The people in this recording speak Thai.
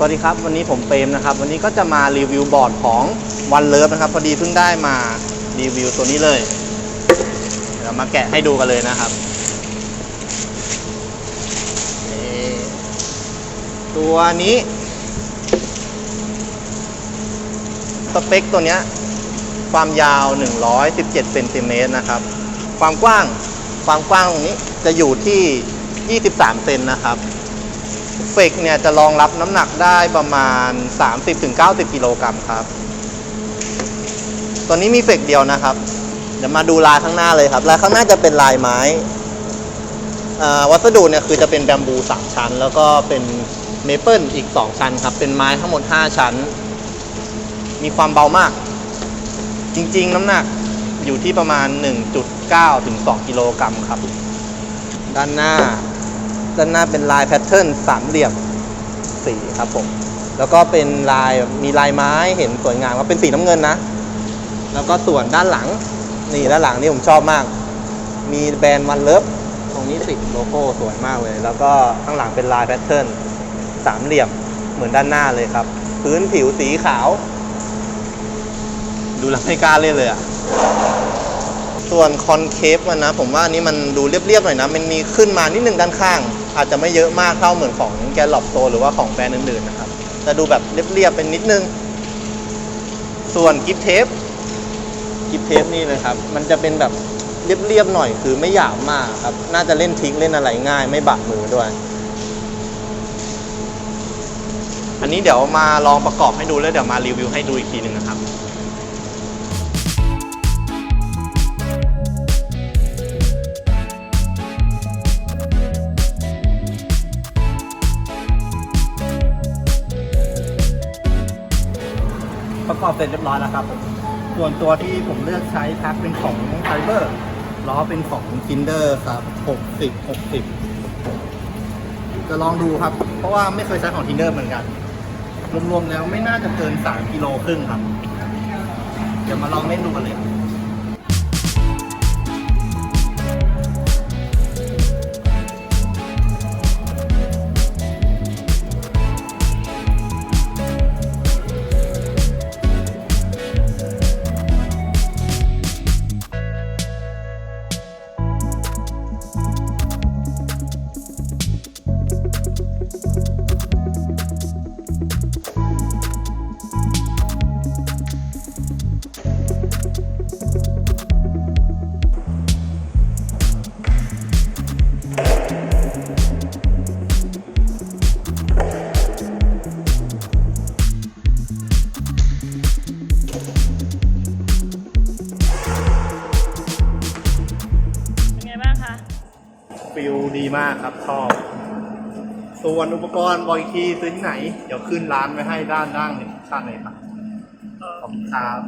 สวัสดีครับ วันนี้ผมเปรมนะครับ วันนี้ก็จะมารีวิวบอร์ดของวันเลิฟนะครับ พอดีเพิ่งได้มารีวิวตัวนี้เลย เดี๋ยวมาแกะให้ดูกันเลยนะครับ ตัวนี้ สเปคตัวเนี้ยความยาว 117เซนติเมตรนะครับ ความกว้างความกว้างตรงนี้จะอยู่ที่ 23 เซนนะครับ เฟกเนี่ยจะรองรับน้ำหนักได้ประมาณ 30-90 กิโลกรัมครับ ตัวนี้มีเฟกเดียวนะครับ เดี๋ยวมาดูลายข้างหน้าเลยครับ ลายข้างหน้าจะเป็นลายไม้อ่าวัสดุเนี่ยคือจะเป็นแบมบู3ชั้น แล้วก็เป็นเมเปิลอีก2ชั้นครับ เป็นไม้ทั้งหมด 5 ชั้น มีความเบามาก จริง ๆ น้ำหนักอยู่ที่ประมาณ 1.9 ถึง 2 กิโลกรัมครับ ด้านหน้า ด้านหน้าเป็นลายแพทเทิร์นสามเหลี่ยมสีครับผมแล้วก็เป็นลายมีลายไม้เห็นสวยงามว่าเป็นสีน้ำเงินนะ แล้วก็ส่วนด้านหลังนี่ด้านหลังนี่ผมชอบมาก มีแบรนด์วันเลิฟตรงนี้ติดโลโก้สวยมากเลย แล้วก็ข้างหลังเป็นลายแพทเทิร์นสามเหลี่ยมเหมือนด้านหน้าเลยครับ พื้นผิวสีขาว ดูแล้วไม่กล้าเล่นเลยอะส่วนคอนเคฟมันนะ ผมว่าอันนี้มันดูเรียบๆหน่อยนะ มันมีขึ้นมานิดนึงด้านข้าง อาจจะไม่เยอะมากเท่าเหมือนของแกลล็อกโตหรือว่าของแบรนด์อื่นๆนะครับจะดูแบบเรียบๆเป็นนิดนึง ส่วนกิฟเทปกิฟเทปนี่เลยครับ มันจะเป็นแบบเรียบๆหน่อยคือไม่หยาบมากครับ น่าจะเล่นทริกเล่นอะไรง่าย ไม่บาดมือด้วย อันนี้เดี๋ยวมาลองประกอบให้ดูแล้วเดี๋ยวมารีวิวให้ดูอีกทีหนึ่งนะครับ ประกอบเสร็จเรียบร้อยแล้วครับผมส่วนตัวที่ผมเลือกใช้ครับเป็นของไฟเบอร์ล้อเป็นของ Kinder ครับ 60 60 จะลองดูครับ เพราะว่าไม่เคยใช้ของ Kinder เหมือนกัน รวมๆแล้วไม่น่าจะเกิน 3 กิโลครึ่งครับ เดี๋ยวมาลองเล่นดูกันเลย ฟิลดีมากครับชอบส่วนอุปกรณ์บอยคีซื้อที่ไหน เดี๋ยวขึ้นร้านไว้ให้ด้านล่างในชั้นเลยครับขอบคุณครับ